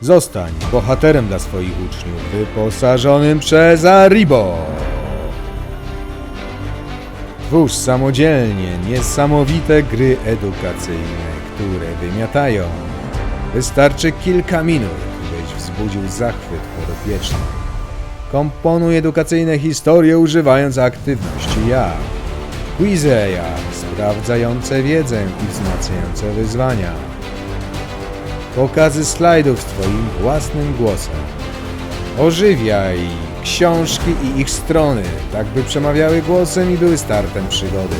Zostań bohaterem dla swoich uczniów, wyposażonym przez Aribo. Twórz samodzielnie niesamowite gry edukacyjne, które wymiatają. Wystarczy kilka minut, byś wzbudził zachwyt podopiecznych. Komponuj edukacyjne historie używając aktywności jak quizy jak sprawdzające wiedzę i wzmacniające wyzwania. Pokazy slajdów Twoim własnym głosem. Ożywiaj książki i ich strony, tak by przemawiały głosem i były startem przygody.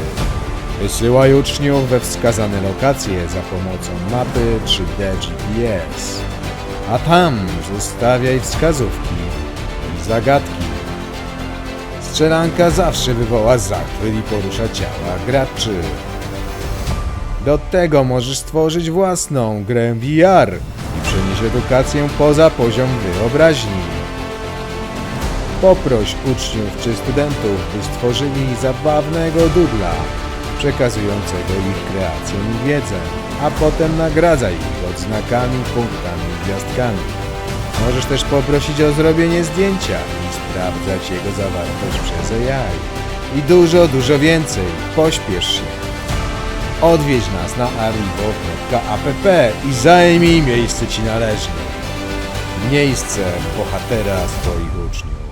Wysyłaj uczniów we wskazane lokacje za pomocą mapy 3D GPS. A tam zostawiaj wskazówki i zagadki. Strzelanka zawsze wywoła zachwyt i porusza ciała graczy. Do tego możesz stworzyć własną grę VR i przenieść edukację poza poziom wyobraźni. Poproś uczniów czy studentów, by stworzyli zabawnego dudla, przekazującego ich kreację i wiedzę, a potem nagradzaj ich odznakami, punktami i gwiazdkami. Możesz też poprosić o zrobienie zdjęcia i sprawdzać jego zawartość przez AI. I dużo, dużo więcej. Pośpiesz się. Odwiedź nas na arrivo.app i zajmij miejsce Ci należne. Miejsce bohatera swoich uczniów.